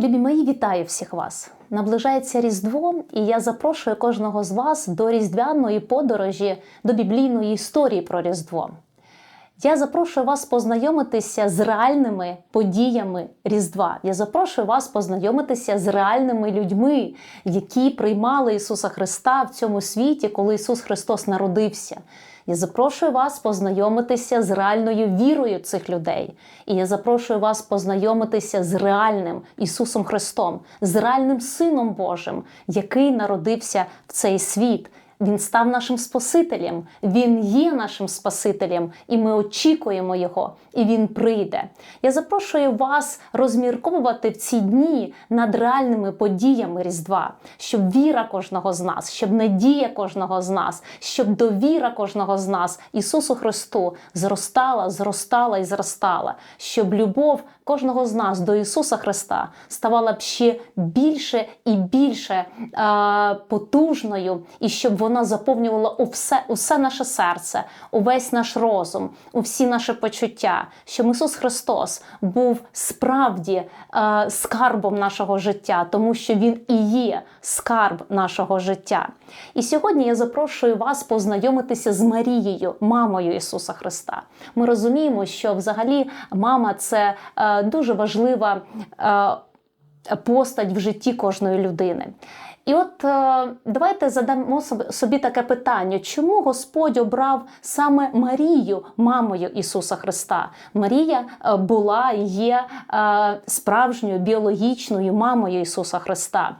Любі мої, вітаю всіх вас! Наближається Різдво, і я запрошую кожного з вас до різдвяної подорожі, до біблійної історії про Різдво. Я запрошую вас познайомитися з реальними подіями Різдва. Я запрошую вас познайомитися з реальними людьми, які приймали Ісуса Христа в цьому світі, коли Ісус Христос народився. Я запрошую вас познайомитися з реальною вірою цих людей. І я запрошую вас познайомитися з реальним Ісусом Христом, з реальним Сином Божим, який народився в цей світ. Він став нашим Спасителем, Він є нашим Спасителем, і ми очікуємо Його, і Він прийде. Я запрошую вас розмірковувати в ці дні над реальними подіями Різдва, щоб віра кожного з нас, щоб надія кожного з нас, щоб довіра кожного з нас Ісусу Христу зростала, зростала і зростала, щоб любов кожного з нас до Ісуса Христа ставала б ще більше і більше е, потужною, і щоб вона заповнювала усе, усе наше серце, увесь наш розум, у всі наші почуття, щоб Ісус Христос був справді е, скарбом нашого життя, тому що Він і є скарб нашого життя. І сьогодні я запрошую вас познайомитися з Марією, мамою Ісуса Христа. Ми розуміємо, що взагалі мама це е, дуже важлива е, постать в житті кожної людини. І от е, давайте задамо собі таке питання: чому Господь обрав саме Марію, мамою Ісуса Христа? Марія е, була і є е, справжньою біологічною мамою Ісуса Христа.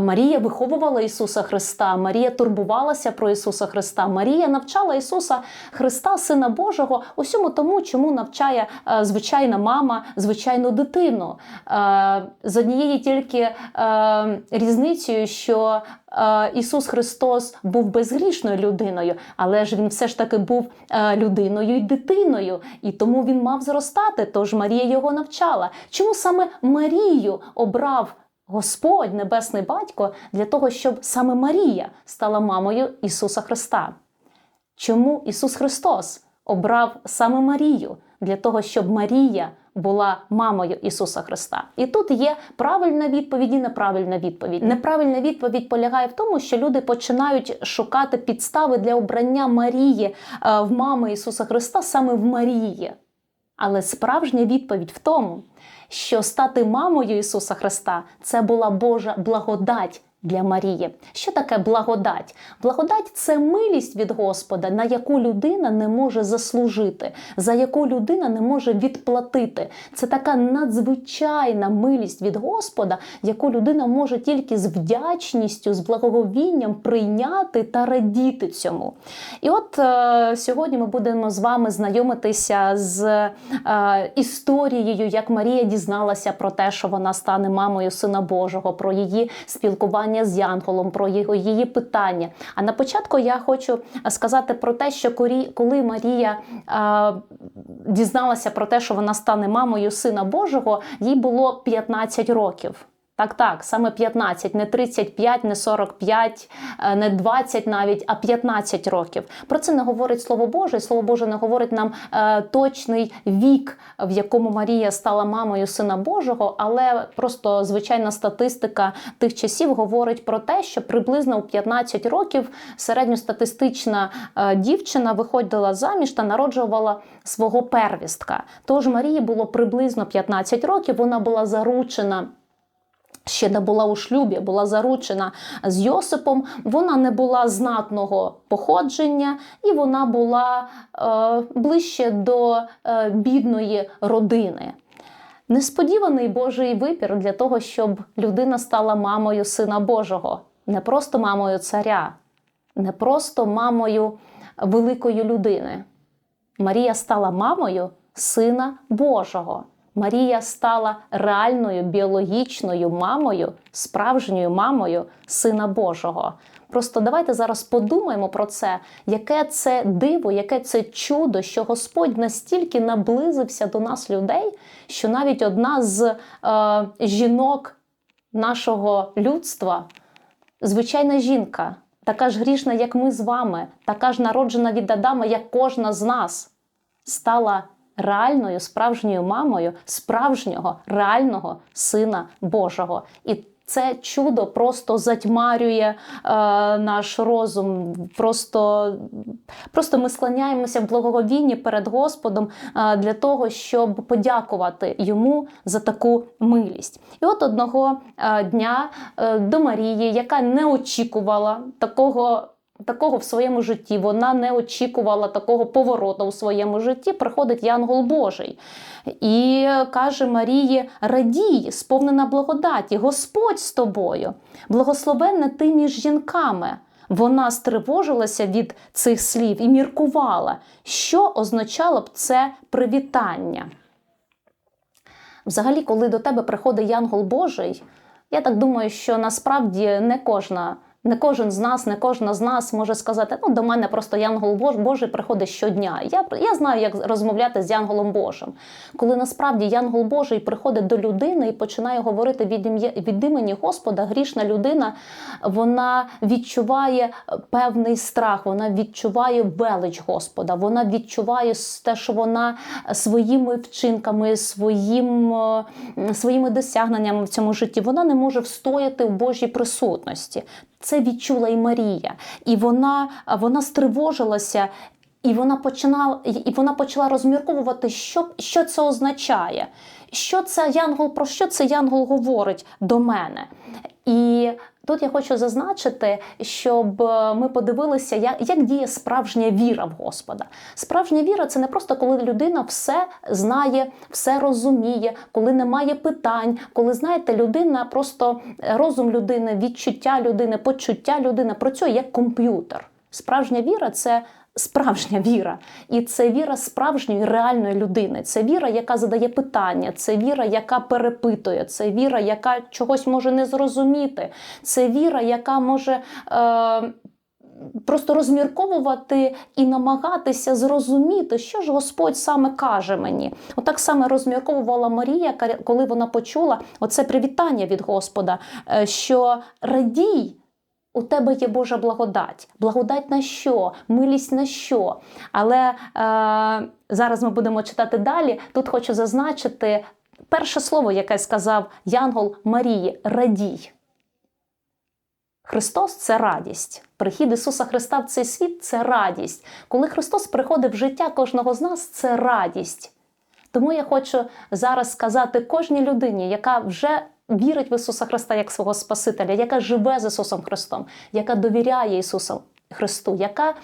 Марія виховувала Ісуса Христа, Марія турбувалася про Ісуса Христа. Марія навчала Ісуса Христа, Сина Божого, усьому тому, чому навчає звичайна мама, звичайну дитину. З однією тільки різницею, що е, Ісус Христос був безгрішною людиною, але ж Він все ж таки був е, людиною і дитиною, і тому він мав зростати. Тож Марія його навчала. Чому саме Марію обрав? Господь, Небесний Батько, для того, щоб саме Марія стала мамою Ісуса Христа. Чому Ісус Христос обрав саме Марію для того, щоб Марія була мамою Ісуса Христа. І тут є правильна відповідь і неправильна відповідь. Неправильна відповідь полягає в тому, що люди починають шукати підстави для обрання Марії е, в мами Ісуса Христа саме в Марії. Але справжня відповідь в тому, що стати мамою Ісуса Христа це була Божа благодать для Марії. Що таке благодать? Благодать це милість від Господа, на яку людина не може заслужити, за яку людина не може відплатити. Це така надзвичайна милість від Господа, яку людина може тільки з вдячністю, з благоговінням прийняти та радіти цьому. І от е, сьогодні ми будемо з вами знайомитися з е, історією, як Марія дізналася про те, що вона стане мамою Сина Божого, про її спілкування спілкування з Янголом, про його її питання. А на початку я хочу сказати про те, що коли Марія а, дізналася про те, що вона стане мамою Сина Божого, їй було 15 років. Так, так, саме 15, не 35, не 45, е, не 20 навіть, а 15 років. Про це не говорить Слово Боже. і Слово Боже не говорить нам е, точний вік, в якому Марія стала мамою Сина Божого, але просто звичайна статистика тих часів говорить про те, що приблизно у 15 років середньостатистична е, дівчина виходила заміж та народжувала свого первістка. Тож Марії було приблизно 15 років, вона була заручена. Ще не була у шлюбі, була заручена з Йосипом. Вона не була знатного походження, і вона була е, ближче до е, бідної родини. Несподіваний Божий вибір для того, щоб людина стала мамою Сина Божого, не просто мамою царя, не просто мамою великої людини. Марія стала мамою Сина Божого. Марія стала реальною біологічною мамою, справжньою мамою Сина Божого. Просто давайте зараз подумаємо про це, яке це диво, яке це чудо, що Господь настільки наблизився до нас, людей, що навіть одна з е, жінок нашого людства, звичайна жінка, така ж грішна, як ми з вами, така ж народжена від Адама, як кожна з нас, стала реальною справжньою мамою справжнього реального сина Божого. І це чудо просто затьмарює е, наш розум. Просто, просто ми склоняємося в благоговінні перед Господом е, для того, щоб подякувати йому за таку милість. І от одного е, дня е, до Марії, яка не очікувала такого. Такого в своєму житті вона не очікувала такого повороту у своєму житті. Приходить Янгол Божий і каже Марії: Радій, сповнена благодаті, Господь з тобою, благословенна ти між жінками. Вона стривожилася від цих слів і міркувала, що означало б це привітання. Взагалі, коли до тебе приходить Янгол Божий, я так думаю, що насправді не кожна. Не кожен з нас, не кожна з нас може сказати, ну до мене просто Янгол Божий приходить щодня. Я я знаю, як розмовляти з Янголом Божим. Коли насправді Янгол Божий приходить до людини і починає говорити від ім'я від імені Господа, грішна людина вона відчуває певний страх, вона відчуває велич Господа, вона відчуває те, що вона своїми вчинками, своїм, своїми досягненнями в цьому житті вона не може встояти в Божій присутності. Це відчула і Марія, і вона вона стривожилася, і вона починала і вона почала розмірковувати, що що це означає, що це Янгол, про що це Янгол говорить до мене. І тут я хочу зазначити, щоб ми подивилися, як, як діє справжня віра в Господа. Справжня віра це не просто коли людина все знає, все розуміє, коли немає питань, коли знаєте, людина просто розум людини, відчуття людини, почуття людини працює як комп'ютер. Справжня віра це справжня віра. І це віра справжньої реальної людини. Це віра, яка задає питання, це віра, яка перепитує, це віра, яка чогось може не зрозуміти, це віра, яка може. Е Просто розмірковувати і намагатися зрозуміти, що ж Господь саме каже мені. Отак саме розмірковувала Марія, коли вона почула оце привітання від Господа, е, що радій, у тебе є Божа благодать. Благодать на що? Милість на що? Але е, зараз ми будемо читати далі. Тут хочу зазначити перше слово, яке сказав Янгол Марії радій. Христос це радість. Прихід Ісуса Христа в цей світ це радість. Коли Христос приходить в життя кожного з нас, це радість. Тому я хочу зараз сказати кожній людині, яка вже вірить в Ісуса Христа як свого Спасителя, яка живе з Ісусом Христом, яка довіряє Ісусу Христу, яка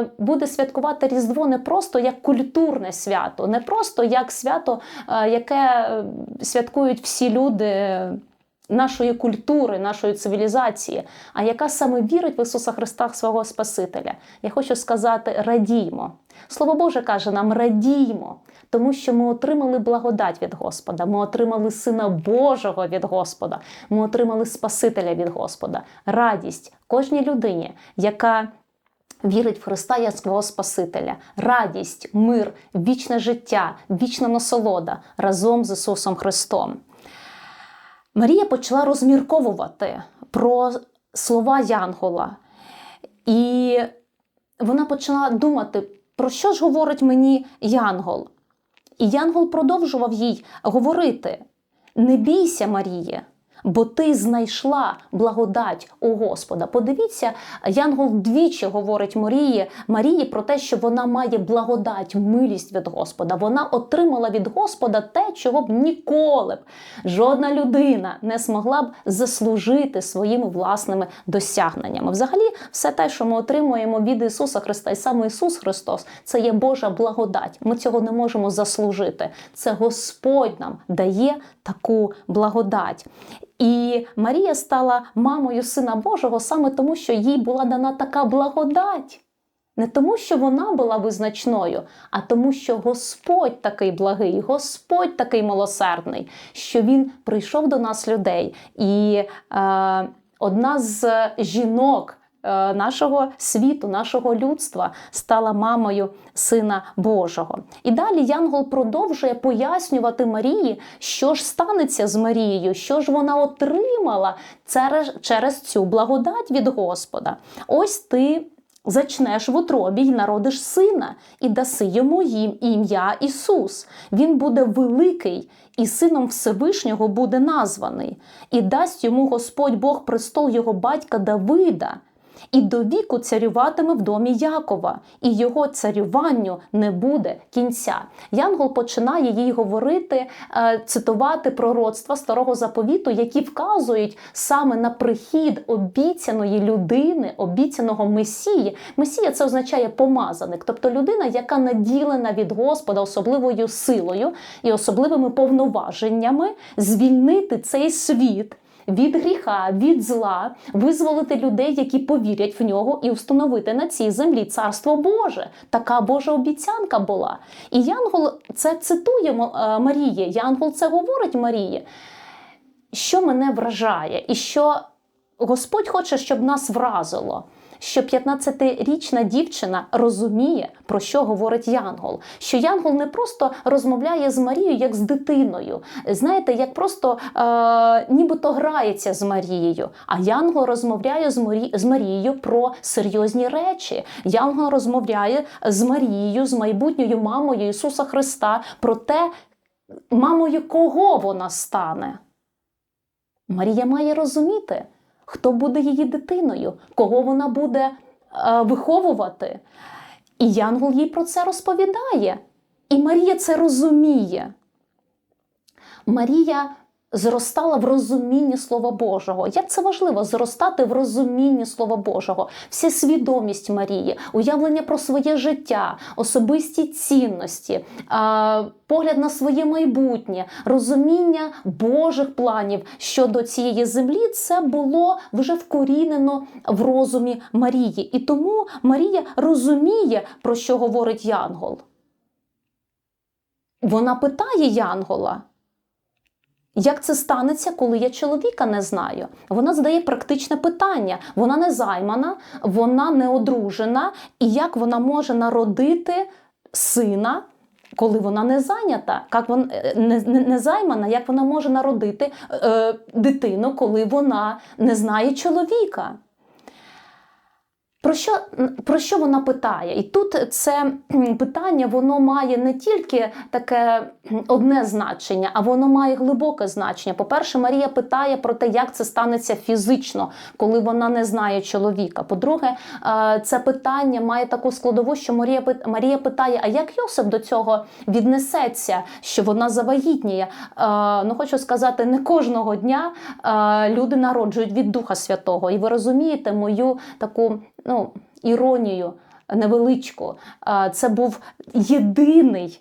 е, буде святкувати Різдво не просто як культурне свято, не просто як свято, е, яке святкують всі люди. Нашої культури, нашої цивілізації, а яка саме вірить в Ісуса Христа свого Спасителя. Я хочу сказати: радіймо. Слово Боже каже нам: радіймо, тому що ми отримали благодать від Господа, ми отримали Сина Божого від Господа, ми отримали Спасителя від Господа, радість кожній людині, яка вірить в Христа як свого Спасителя, радість, мир, вічне життя, вічна насолода разом з Ісусом Христом. Марія почала розмірковувати про слова Янгола, і вона почала думати, про що ж говорить мені Янгол. І Янгол продовжував їй говорити: Не бійся, Маріє, бо ти знайшла благодать у Господа. Подивіться, Янгол двічі говорить Марії Марії про те, що вона має благодать, милість від Господа. Вона отримала від Господа те, чого б ніколи б жодна людина не змогла б заслужити своїми власними досягненнями. Взагалі, все те, що ми отримуємо від Ісуса Христа, і саме Ісус Христос, це є Божа благодать. Ми цього не можемо заслужити. Це Господь нам дає таку благодать. І Марія стала мамою Сина Божого саме тому, що їй була дана така благодать. Не тому, що вона була визначною, а тому, що Господь такий благий, Господь такий милосердний, що Він прийшов до нас людей. І е, одна з жінок. Е, нашого світу, нашого людства стала мамою Сина Божого. І далі Янгол продовжує пояснювати Марії, що ж станеться з Марією, що ж вона отримала через, через цю благодать від Господа. Ось ти Зачнеш в утробі й народиш сина, і даси йому їм ім'я Ісус. Він буде великий, і сином Всевишнього буде названий, і дасть йому Господь Бог престол його батька Давида. І до віку царюватиме в домі Якова, і його царюванню не буде кінця. Янгол починає їй говорити, е, цитувати пророцтва старого заповіту, які вказують саме на прихід обіцяної людини, обіцяного месії. Месія це означає помазаник, тобто людина, яка наділена від Господа особливою силою і особливими повноваженнями звільнити цей світ від гріха, від зла, визволити людей, які повірять в нього, і встановити на цій землі царство Боже. Така Божа обіцянка була. І Янгол це цитує е, Марії. Янгол це говорить Марії. Що мене вражає, і що Господь хоче, щоб нас вразило що 15-річна дівчина розуміє, про що говорить Янгол. Що Янгол не просто розмовляє з Марією, як з дитиною. Знаєте, як просто е, нібито грається з Марією. А Янгол розмовляє з, Марі... з Марією про серйозні речі. Янгол розмовляє з Марією, з майбутньою мамою Ісуса Христа, про те, мамою кого вона стане. Марія має розуміти, хто буде її дитиною, кого вона буде е, виховувати. І Янгол їй про це розповідає. І Марія це розуміє. Марія зростала в розумінні Слова Божого. Як це важливо зростати в розумінні Слова Божого, вся свідомість Марії, уявлення про своє життя, особисті цінності, погляд на своє майбутнє, розуміння Божих планів щодо цієї землі, це було вже вкорінено в розумі Марії. І тому Марія розуміє, про що говорить Янгол. Вона питає Янгола. Як це станеться, коли я чоловіка не знаю? Вона задає практичне питання. Вона не займана, вона не одружена, і як вона може народити сина, коли вона не зайнята? Як вона е, не, не, не займана, як вона може народити е, дитину, коли вона не знає чоловіка? Про що про що вона питає? І тут це питання воно має не тільки таке одне значення, а воно має глибоке значення. По-перше, Марія питає про те, як це станеться фізично, коли вона не знає чоловіка. По-друге, е, це питання має таку складову, що Марія Марія питає: а як Йосип до цього віднесеться, що вона завагітніє? Е, ну, хочу сказати, не кожного дня е, люди народжують від Духа Святого. І ви розумієте мою таку ну, іронію невеличку. Це був єдиний.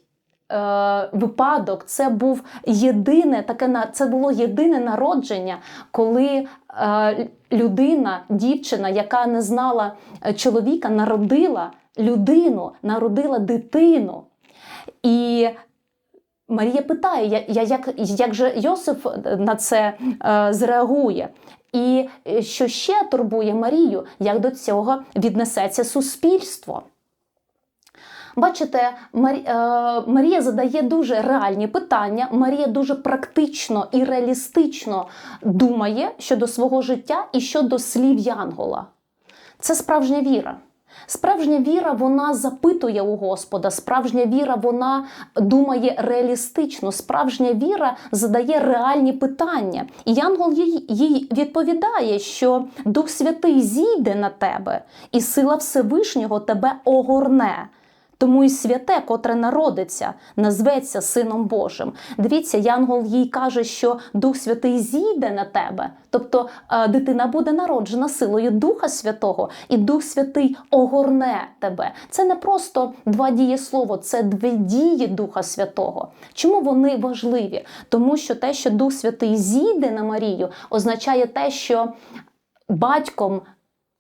Е, випадок це був єдине таке це було єдине народження, коли е, людина, дівчина, яка не знала е, чоловіка, народила людину, народила дитину. І Марія питає, я, як як же Йосиф на це зреагує? І е, що ще турбує Марію, як до цього віднесеться суспільство? Бачите, е, Марія задає дуже реальні питання. Марія дуже практично і реалістично думає щодо свого життя і щодо слів Янгола. Це справжня віра. Справжня віра вона запитує у Господа, справжня віра вона думає реалістично, справжня віра задає реальні питання. І Янгол їй, їй відповідає, що Дух Святий зійде на тебе, і сила Всевишнього тебе огорне. Тому і святе, котре народиться, назветься Сином Божим. Дивіться, Янгол їй каже, що Дух Святий зійде на тебе. Тобто е, дитина буде народжена силою Духа Святого, і Дух Святий огорне тебе. Це не просто два дієслово, це дві дії Духа Святого. Чому вони важливі? Тому що те, що Дух Святий зійде на Марію, означає те, що батьком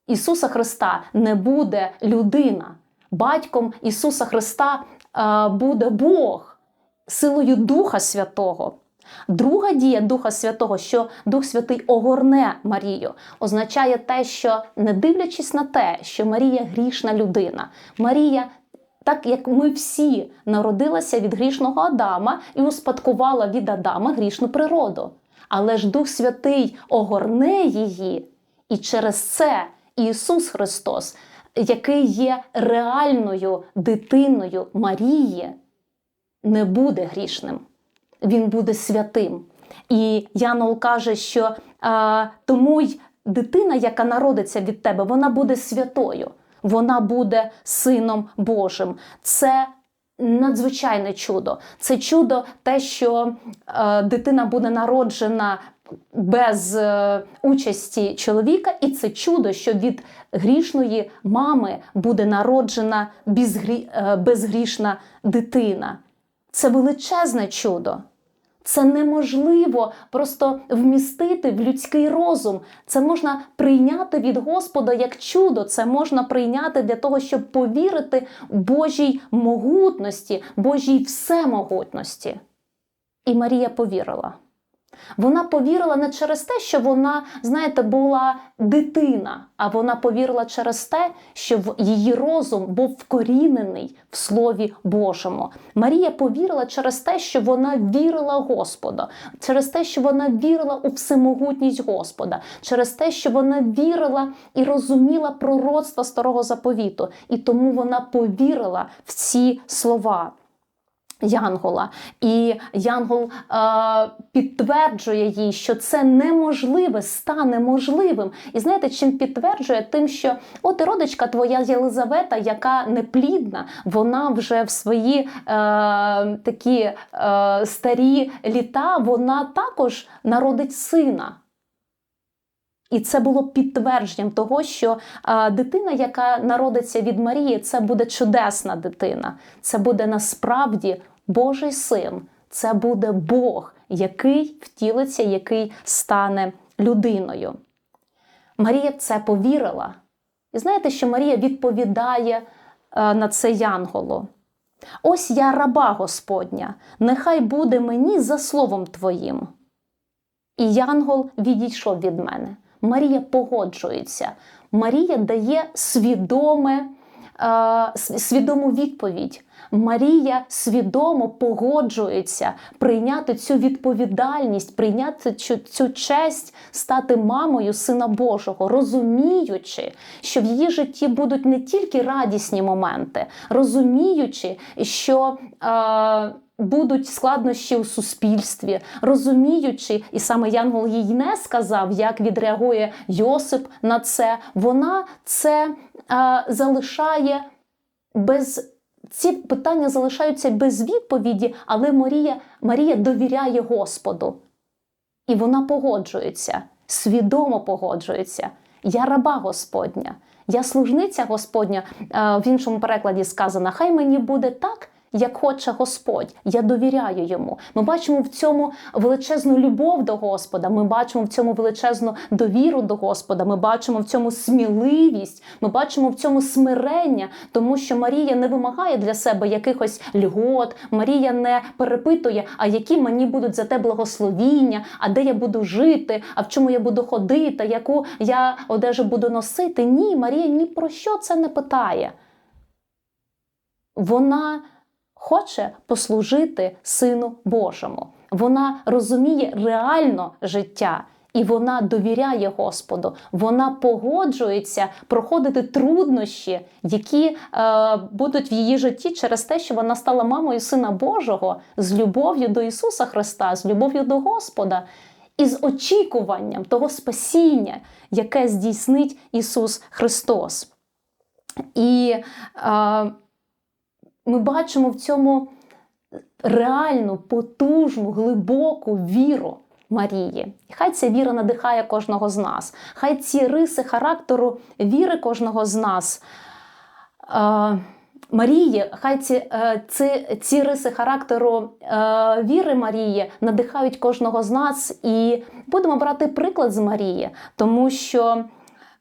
Ісуса Христа не буде людина батьком Ісуса Христа е, буде Бог силою Духа Святого. Друга дія Духа Святого, що Дух Святий огорне Марію, означає те, що не дивлячись на те, що Марія грішна людина, Марія. Так як ми всі народилися від грішного Адама і успадкувала від Адама грішну природу. Але ж Дух Святий огорне її, і через це Ісус Христос який є реальною дитиною Марії, не буде грішним, він буде святим. І Янол каже, що а, тому й дитина, яка народиться від тебе, вона буде святою, вона буде сином Божим. Це надзвичайне чудо. Це чудо, те, що е, дитина буде народжена без е, участі чоловіка, і це чудо, що від грішної мами буде народжена е, безгрішна дитина. Це величезне чудо. Це неможливо просто вмістити в людський розум. Це можна прийняти від Господа як чудо. Це можна прийняти для того, щоб повірити Божій могутності, Божій всемогутності. І Марія повірила. Вона повірила не через те, що вона, знаєте, була дитина, а вона повірила через те, що її розум був вкорінений в Слові Божому. Марія повірила через те, що вона вірила Господа, через те, що вона вірила у всемогутність Господа, через те, що вона вірила і розуміла пророцтва старого заповіту, і тому вона повірила в ці слова. Янгола, і Янгол е, підтверджує їй, що це неможливе стане можливим. І знаєте, чим підтверджує? Тим, що от і родичка твоя Єлизавета, яка неплідна, вона вже в свої е, такі е, старі літа, вона також народить сина. І це було підтвердженням того, що дитина, яка народиться від Марії, це буде чудесна дитина. Це буде насправді Божий син. Це буде Бог, який втілиться, який стане людиною. Марія в це повірила. І знаєте, що Марія відповідає а, на це Янголу. Ось я раба Господня, нехай буде мені за словом Твоїм. І Янгол відійшов від мене. Марія погоджується. Марія дає свідоме, е, свідому відповідь. Марія свідомо погоджується прийняти цю відповідальність, прийняти цю, цю честь стати мамою Сина Божого, розуміючи, що в її житті будуть не тільки радісні моменти, розуміючи, що. Е, Будуть складнощі у суспільстві, розуміючи, і саме Янгол їй не сказав, як відреагує Йосип на це. Вона це е, залишає без ці питання залишаються без відповіді, але Марія, Марія довіряє Господу. І вона погоджується, свідомо погоджується. Я раба Господня, я служниця Господня. Е, в іншому перекладі сказано: Хай мені буде так, як хоче Господь, я довіряю йому. Ми бачимо в цьому величезну любов до Господа. Ми бачимо в цьому величезну довіру до Господа. Ми бачимо в цьому сміливість, ми бачимо в цьому смирення, тому що Марія не вимагає для себе якихось льгот. Марія не перепитує, а які мені будуть за те благословіння, а де я буду жити, а в чому я буду ходити, яку я одежу буду носити. Ні, Марія ні про що це не питає. Вона хоче послужити Сину Божому. Вона розуміє реально життя. І вона довіряє Господу, вона погоджується проходити труднощі, які е, будуть в її житті через те, що вона стала мамою Сина Божого з любов'ю до Ісуса Христа, з любов'ю до Господа і з очікуванням того спасіння, яке здійснить Ісус Христос. І е, ми бачимо в цьому реальну, потужну, глибоку віру Марії. І хай ця віра надихає кожного з нас. Хай ці риси характеру віри кожного з нас. Е, Марії, хай ці е, ці, ці риси характеру е, віри Марії надихають кожного з нас, і будемо брати приклад з Марії, тому що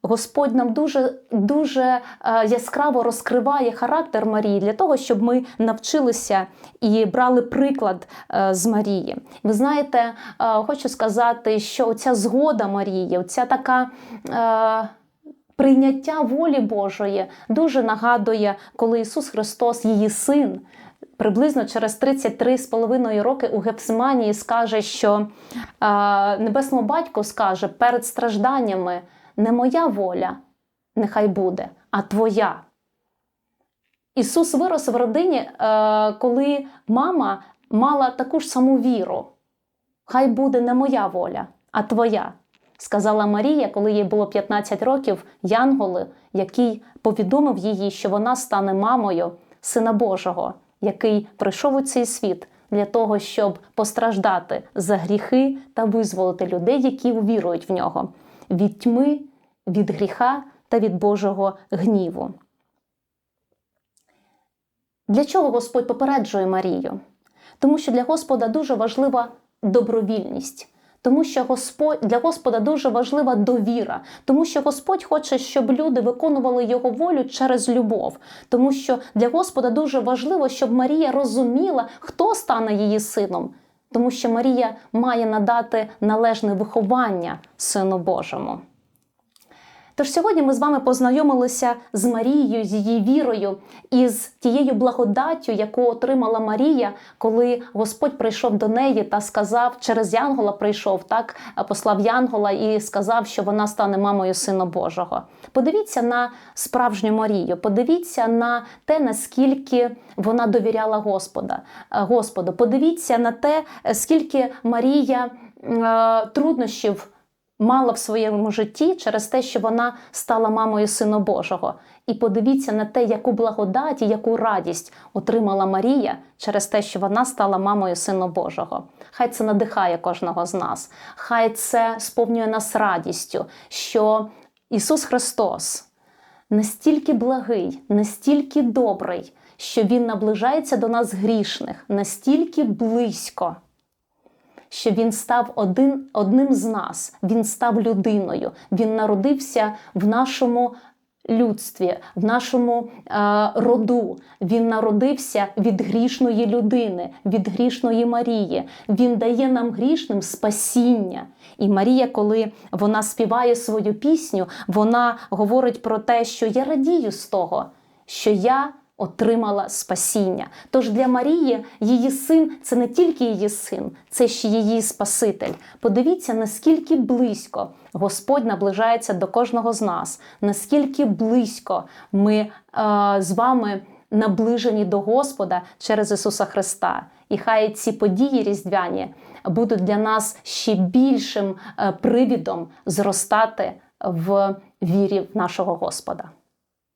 Господь нам дуже дуже е, яскраво розкриває характер Марії для того, щоб ми навчилися і брали приклад е, з Марії. Ви знаєте, е, хочу сказати, що ця згода Марії, ця така. Прийняття волі Божої дуже нагадує, коли Ісус Христос, її син, приблизно через 33,5 роки у Гефсиманії скаже, що Небесному батьку скаже перед стражданнями не моя воля, нехай буде, а твоя. Ісус вирос в родині, е, коли мама мала таку ж саму віру. Хай буде не моя воля, а твоя, сказала Марія, коли їй було 15 років, Янголи, який повідомив її, що вона стане мамою Сина Божого, який прийшов у цей світ для того, щоб постраждати за гріхи та визволити людей, які вірують в нього, від тьми, від гріха та від Божого гніву. Для чого Господь попереджує Марію? Тому що для Господа дуже важлива добровільність. Тому що Господь для Господа дуже важлива довіра, тому що Господь хоче, щоб люди виконували його волю через любов. Тому що для Господа дуже важливо, щоб Марія розуміла, хто стане її сином, тому що Марія має надати належне виховання Сину Божому. Тож сьогодні ми з вами познайомилися з Марією, з її вірою і з тією благодаттю, яку отримала Марія, коли Господь прийшов до неї та сказав, через Янгола прийшов, так послав Янгола і сказав, що вона стане мамою Сина Божого. Подивіться на справжню Марію, подивіться на те, наскільки вона довіряла Господа, Господу. Подивіться на те, скільки Марія е, труднощів мала в своєму житті через те, що вона стала мамою Сина Божого. І подивіться на те, яку благодать і яку радість отримала Марія через те, що вона стала мамою Сина Божого. Хай це надихає кожного з нас, хай це сповнює нас радістю, що Ісус Христос настільки благий, настільки добрий, що Він наближається до нас грішних, настільки близько що він став один, одним з нас, він став людиною, він народився в нашому людстві, в нашому е, роду. Він народився від грішної людини, від грішної Марії. Він дає нам грішним спасіння. І Марія, коли вона співає свою пісню, вона говорить про те, що я радію з того, що я отримала спасіння. Тож для Марії її син це не тільки її син, це ще її Спаситель. Подивіться, наскільки близько Господь наближається до кожного з нас, наскільки близько ми е, з вами наближені до Господа через Ісуса Христа. І хай ці події різдвяні будуть для нас ще більшим е, привідом зростати в вірі в нашого Господа.